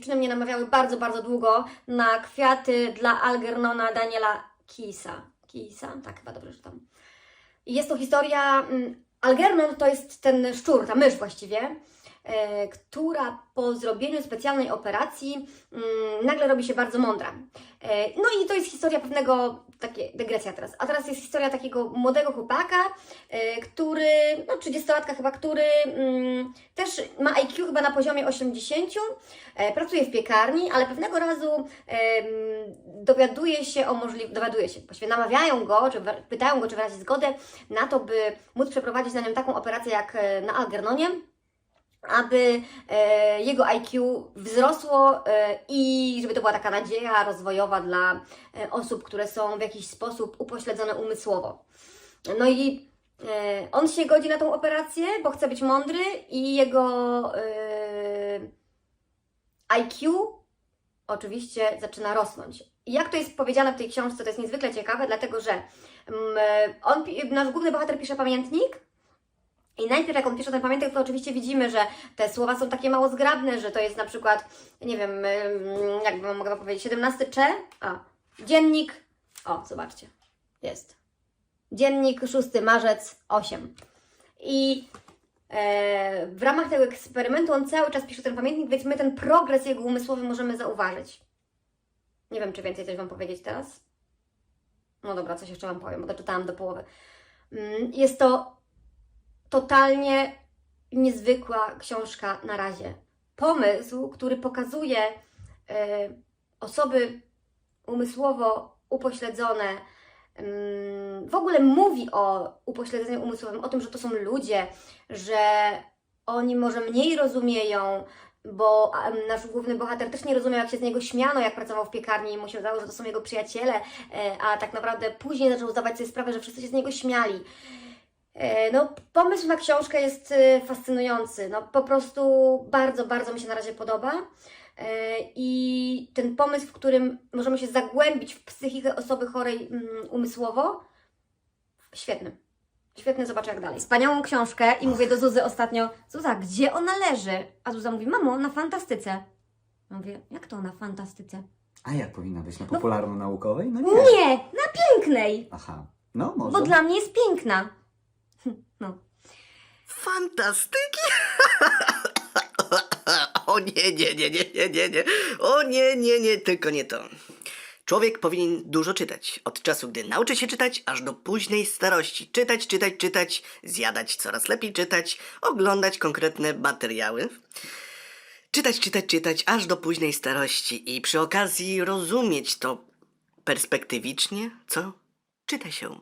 dziewczyny mnie namawiały bardzo, bardzo długo na kwiaty dla Algernona Daniela Kisa. Kisa? Tak, chyba dobrze czytam. Jest to historia. mm, Algernon to jest ten szczur, ta mysz właściwie, która po zrobieniu specjalnej operacji mm, nagle robi się bardzo mądra. E, no i to jest historia pewnego, takie dygresja teraz, a teraz jest historia takiego młodego chłopaka, e, który, no 30-latka chyba, który mm, też ma IQ chyba na poziomie 80, e, pracuje w piekarni, ale pewnego razu dowiaduje się o możliwości, dowiaduje się, właściwie namawiają go, czy pytają go, czy wyrazi zgodę na to, by móc przeprowadzić na nim taką operację jak e, na Algernonie, aby e, jego IQ wzrosło e, i żeby to była taka nadzieja rozwojowa dla e, osób, które są w jakiś sposób upośledzone umysłowo. No i e, on się godzi na tą operację, bo chce być mądry i jego e, IQ oczywiście zaczyna rosnąć. Jak to jest powiedziane w tej książce, to jest niezwykle ciekawe, dlatego że mm, on, pi- nasz główny bohater pisze pamiętnik i najpierw jak on pisze ten pamiętnik, to oczywiście widzimy, że te słowa są takie mało zgrabne, że to jest na przykład, nie wiem, ym, jak wam mogę powiedzieć, 17 cze, a, dziennik, o, zobaczcie, jest. Dziennik 6 marzec 8. I e, w ramach tego eksperymentu on cały czas pisze ten pamiętnik, więc my ten progres jego umysłowy możemy zauważyć. Nie wiem, czy więcej coś Wam powiedzieć teraz. No dobra, coś jeszcze Wam powiem, bo doczytałam do połowy. Mm, Jest to totalnie niezwykła książka na razie. Pomysł, który pokazuje e, osoby umysłowo upośledzone, mm, w ogóle mówi o upośledzeniu umysłowym, o tym, że to są ludzie, że oni może mniej rozumieją, bo nasz główny bohater też nie rozumiał, jak się z niego śmiano, jak pracował w piekarni i mu się wydawało, że to są jego przyjaciele, e, a tak naprawdę później zaczął zdawać sobie sprawę, że wszyscy się z niego śmiali. E, No, pomysł na książkę jest e, fascynujący. No, po prostu bardzo, bardzo mi się na razie podoba. E, I ten pomysł, w którym możemy się zagłębić w psychikę osoby chorej mm, umysłowo, świetny. Świetny, zobaczę jak dalej. Wspaniałą książkę i mówię do Zuzy ostatnio, Zuza, gdzie ona leży? A Zuza mówi, mamo, na fantastyce. Ja mówię, jak to na fantastyce? A jak powinna być? Na popularno-naukowej? No nie. Nie, na pięknej, Aha. No może. bo dla mnie jest piękna. No. Fantastyki? O nie, nie, nie, nie, nie, nie, nie. O nie, nie, nie, tylko nie to. Człowiek powinien dużo czytać. Od czasu, gdy nauczy się czytać, aż do późnej starości. Czytać, czytać, czytać, zjadać coraz lepiej czytać, oglądać konkretne materiały. Czytać, czytać, czytać, aż do późnej starości i przy okazji rozumieć to perspektywicznie, co czyta się.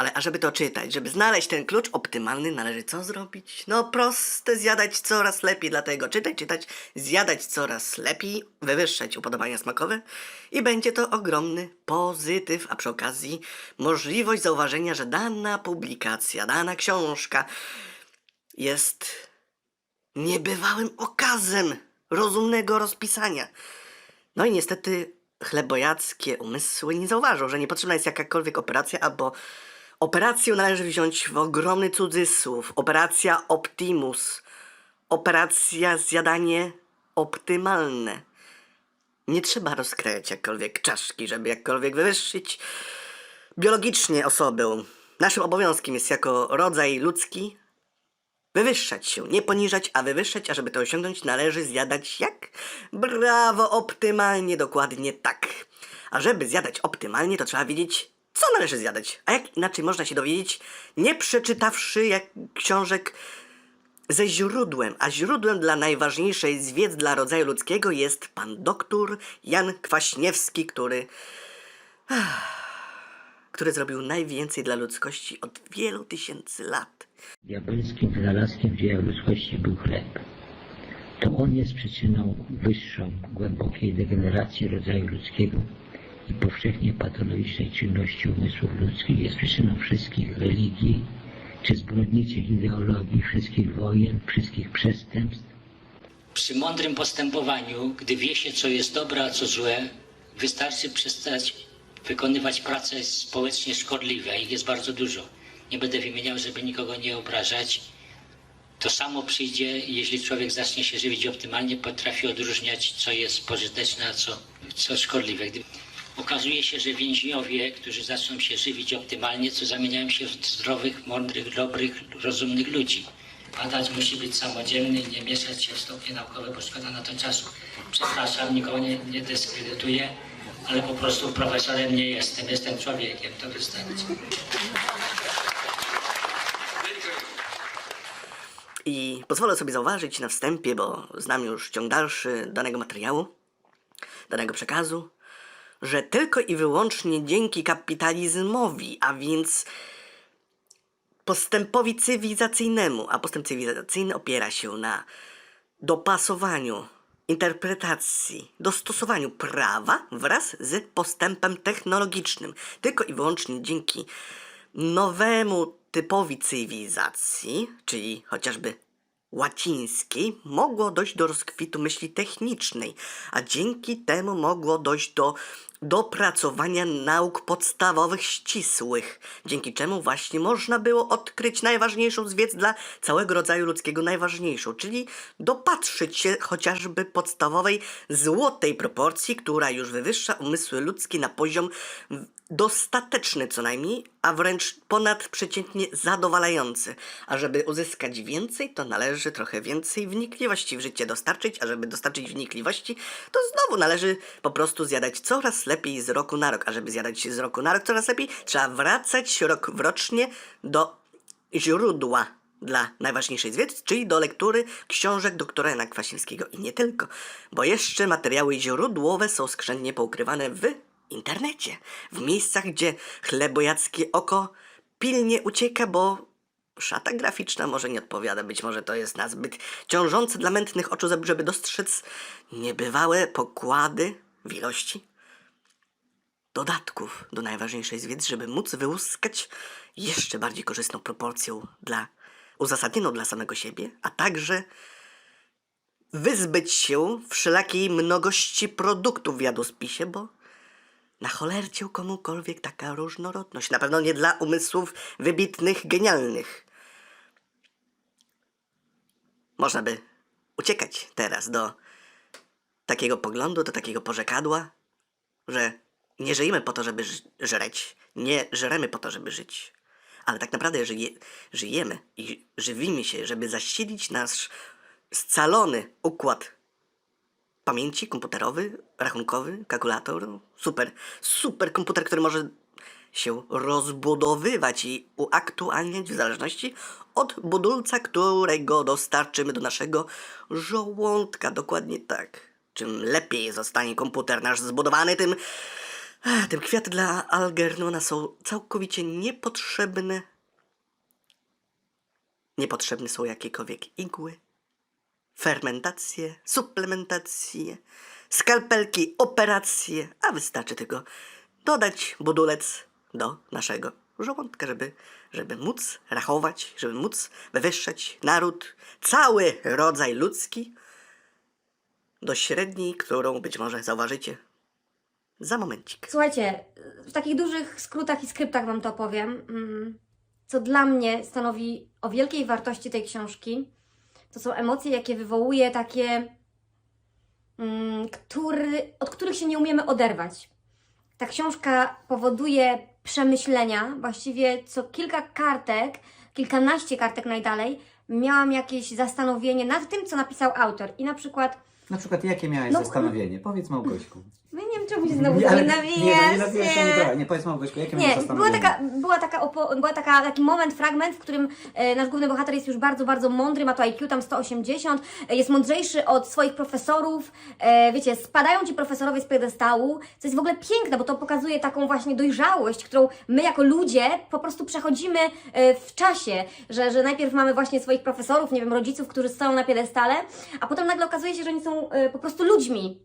Ale ażeby to czytać, żeby znaleźć ten klucz optymalny, należy co zrobić? No proste, zjadać coraz lepiej, dlatego czytać, czytać, zjadać coraz lepiej, wywyższać upodobania smakowe i będzie to ogromny pozytyw, a przy okazji możliwość zauważenia, że dana publikacja, dana książka jest niebywałym okazem rozumnego rozpisania. No i niestety chlebojackie umysły nie zauważą, że niepotrzebna jest jakakolwiek operacja, albo operację należy wziąć w ogromny cudzysłów. Operacja Optimus. Operacja zjadanie optymalne. Nie trzeba rozkrajać jakkolwiek czaszki, żeby jakkolwiek wywyższyć biologicznie osobę. Naszym obowiązkiem jest jako rodzaj ludzki Wywyższać się, nie poniżać, a wywyższać, a żeby to osiągnąć, należy zjadać jak? Brawo, optymalnie, dokładnie tak. A żeby zjadać optymalnie, to trzeba wiedzieć, co należy zjadać. A jak inaczej można się dowiedzieć, nie przeczytawszy jak książek ze źródłem, a źródłem dla najważniejszej z wiedz dla rodzaju ludzkiego jest pan doktor Jan Kwaśniewski, który który zrobił najwięcej dla ludzkości od wielu tysięcy lat. Diabelskim wynalazkiem w dziejach ludzkości był chleb. To on jest przyczyną wyższą głębokiej degeneracji rodzaju ludzkiego i powszechnie patologicznej czynności umysłów ludzkich. Jest przyczyną wszystkich religii, czy zbrodniczych ideologii, wszystkich wojen, wszystkich przestępstw. Przy mądrym postępowaniu, gdy wie się, co jest dobre, a co złe, wystarczy przestać wykonywać prace społecznie szkodliwe. Ich jest bardzo dużo. Nie będę wymieniał, żeby nikogo nie obrażać. To samo przyjdzie, jeśli człowiek zacznie się żywić optymalnie, potrafi odróżniać, co jest pożyteczne, a co, co szkodliwe. Gdy okazuje się, że więźniowie, którzy zaczną się żywić optymalnie, co zamieniają się w zdrowych, mądrych, dobrych, rozumnych ludzi. Badacz musi być samodzielny nie mieszać się w stopnie naukowe, bo szkoda na to czasu. Przepraszam, nikogo nie, nie dyskredytuję, ale po prostu profesorem nie jestem, jestem człowiekiem, to wystarczy. I pozwolę sobie zauważyć na wstępie, bo znam już ciąg dalszy danego materiału, danego przekazu, że tylko i wyłącznie dzięki kapitalizmowi, a więc postępowi cywilizacyjnemu, a postęp cywilizacyjny opiera się na dopasowaniu interpretacji, dostosowaniu prawa wraz z postępem technologicznym. Tylko i wyłącznie dzięki nowemu typowi cywilizacji, czyli chociażby łacińskiej, mogło dojść do rozkwitu myśli technicznej, a dzięki temu mogło dojść do dopracowania nauk podstawowych ścisłych, dzięki czemu właśnie można było odkryć najważniejszą z wiedz dla całego rodzaju ludzkiego, najważniejszą, czyli dopatrzyć się chociażby podstawowej złotej proporcji, która już wywyższa umysły ludzkie na poziom dostateczny co najmniej, a wręcz ponadprzeciętnie zadowalający. A żeby uzyskać więcej, to należy trochę więcej wnikliwości w życie dostarczyć, a żeby dostarczyć wnikliwości, to znowu należy po prostu zjadać coraz lepiej z roku na rok. A żeby zjadać z roku na rok coraz lepiej, trzeba wracać rok w rocznie do źródła dla najważniejszej z czyli do lektury książek doktora Jana Kwasińskiego i nie tylko, bo jeszcze materiały źródłowe są skrzętnie poukrywane w internecie, w miejscach, gdzie chlebojackie oko pilnie ucieka, bo szata graficzna może nie odpowiada, być może to jest nazbyt ciążące dla mętnych oczu, żeby dostrzec niebywałe pokłady w ilości dodatków do najważniejszej z wiedz, żeby móc wyłuskać jeszcze bardziej korzystną proporcją dla uzasadnioną dla samego siebie, a także wyzbyć się wszelakiej mnogości produktów w jadłospisie, bo na cholercie komukolwiek taka różnorodność. Na pewno nie dla umysłów wybitnych, genialnych. Można by uciekać teraz do takiego poglądu, do takiego porzekadła, że nie żyjemy po to, żeby żreć, nie żremy po to, żeby żyć, ale tak naprawdę żyje, żyjemy i żywimy się, żeby zasilić nasz scalony układ pamięci komputerowy, rachunkowy, kalkulator, super, super komputer, który może się rozbudowywać i uaktualniać w zależności od budulca, którego dostarczymy do naszego żołądka. Dokładnie tak. Czym lepiej zostanie komputer nasz zbudowany, tym, eh, tym kwiaty dla Algernona są całkowicie niepotrzebne. Niepotrzebne są jakiekolwiek igły, fermentacje, suplementacje, skalpelki, operacje, a wystarczy tylko dodać budulec do naszego żołądka, żeby, żeby móc rachować, żeby móc wywyższać naród, cały rodzaj ludzki do średniej, którą być może zauważycie za momencik. Słuchajcie, w takich dużych skrótach i skryptach Wam to powiem. mm, Co dla mnie stanowi o wielkiej wartości tej książki, to są emocje, jakie wywołuje takie, mm, który, od których się nie umiemy oderwać. Ta książka powoduje przemyślenia, właściwie co kilka kartek, kilkanaście kartek najdalej, miałam jakieś zastanowienie nad tym, co napisał autor. I na przykład, Na przykład jakie miałeś No, zastanowienie? Powiedz Małgośku. no nie wiem, czemu się znowu Nie, nie, ale- nawijasz. nie, no nie nawijasz, to nie dobra. Nie, powiedz Małgośku, jakie miałeś Nie, była zastanowienie? taka, była taka, opo- była taka taki moment, fragment, w którym e, nasz główny bohater jest już bardzo, bardzo mądry, ma to IQ tam 180, e, jest mądrzejszy od swoich profesorów, e, wiecie, spadają ci profesorowie z piedestału, co jest w ogóle piękne, bo to pokazuje taką właśnie dojrzałość, którą my jako ludzie po prostu przechodzimy e, w czasie, że, że najpierw mamy właśnie swoich profesorów, nie wiem, rodziców, którzy stoją na piedestale, a potem nagle okazuje się, że oni są e, po prostu ludźmi,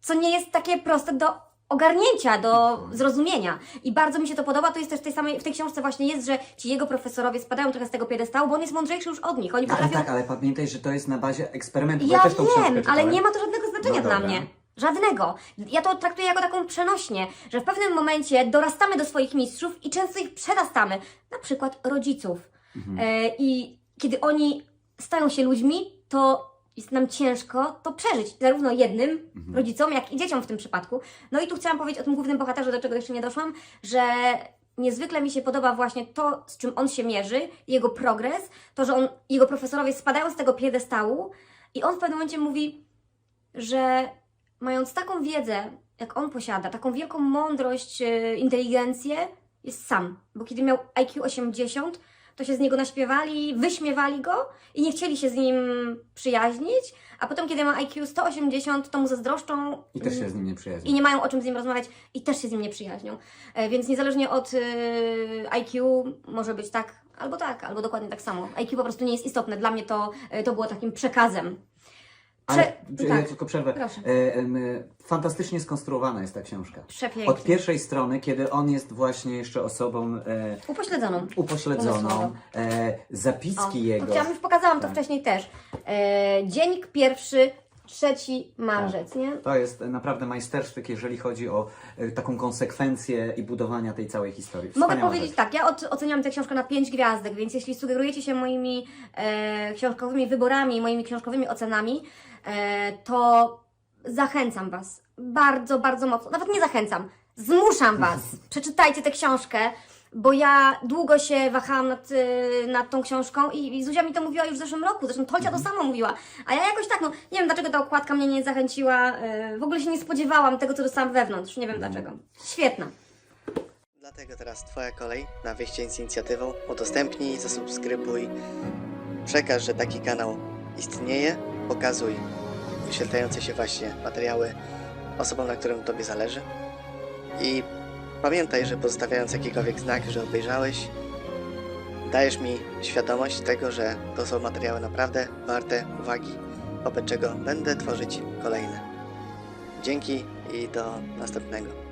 co nie jest takie proste do ogarnięcia, do zrozumienia. I bardzo mi się to podoba, to jest też w tej samej, w tej książce właśnie jest, że ci jego profesorowie spadają trochę z tego piedestału, bo on jest mądrzejszy już od nich. Oni Ale potrafią... tak, ale pamiętaj, że to jest na bazie eksperymentu. bo Ja też tą wiem, ale nie ma to żadnego znaczenia No dla mnie. Żadnego. Ja to traktuję jako taką przenośnię, że w pewnym momencie dorastamy do swoich mistrzów i często ich przerastamy. Na przykład rodziców. Mhm. E, I kiedy oni stają się ludźmi, to jest nam ciężko to przeżyć, zarówno jednym rodzicom, jak i dzieciom w tym przypadku. No i tu chciałam powiedzieć o tym głównym bohaterze, do czego jeszcze nie doszłam, że niezwykle mi się podoba właśnie to, z czym on się mierzy, jego progres, to, że on, jego profesorowie spadają z tego piedestału i on w pewnym momencie mówi, że mając taką wiedzę, jak on posiada, taką wielką mądrość, e, inteligencję, jest sam. Bo kiedy miał IQ 80, to się z niego naśpiewali, wyśmiewali go i nie chcieli się z nim przyjaźnić, a potem, kiedy ma IQ 180, to mu zazdroszczą I też się z nim nie przyjaźni. i nie mają o czym z nim rozmawiać i też się z nim nie przyjaźnią. E, Więc niezależnie od e, IQ może być tak albo tak, albo dokładnie tak samo. IQ po prostu nie jest istotne. Dla mnie to, e, to było takim przekazem. Ale Prze- ja tak. tylko przerwę. Proszę. E, em, e, fantastycznie skonstruowana jest ta książka. Przepięknie. Od pierwszej strony, kiedy on jest właśnie jeszcze osobą e, Upośledzoną. upośledzoną, Umysłowo. e, zapiski jego. Ja już pokazałam to Tak. wcześniej też. E, dzień pierwszy, trzeci marzec, Tak. nie? To jest naprawdę majstersztyk, jeżeli chodzi o e, taką konsekwencję i budowania tej całej historii. Mogę Wspaniała powiedzieć rzecz. tak, ja oceniam tę książkę na 5 gwiazdek, więc jeśli sugerujecie się moimi e, książkowymi wyborami, moimi książkowymi ocenami, e, to zachęcam Was bardzo, bardzo mocno, nawet nie zachęcam, zmuszam Was, przeczytajcie tę książkę, bo ja długo się wahałam nad, y, nad tą książką i, i Zuzia mi to mówiła już w zeszłym roku, zresztą Tolcia to samo mówiła, a ja jakoś tak, no nie wiem dlaczego ta okładka mnie nie zachęciła, y, w ogóle się nie spodziewałam tego, co dostałam wewnątrz, nie wiem dlaczego. Świetna. Dlatego teraz Twoja kolej na wyjście z inicjatywą. Udostępnij, zasubskrybuj, przekaż, że taki kanał istnieje, pokazuj wyświetlające się właśnie materiały osobom, na którym Tobie zależy. I pamiętaj, że pozostawiając jakikolwiek znak, że obejrzałeś, dajesz mi świadomość tego, że to są materiały naprawdę warte uwagi, wobec czego będę tworzyć kolejne. Dzięki i do następnego.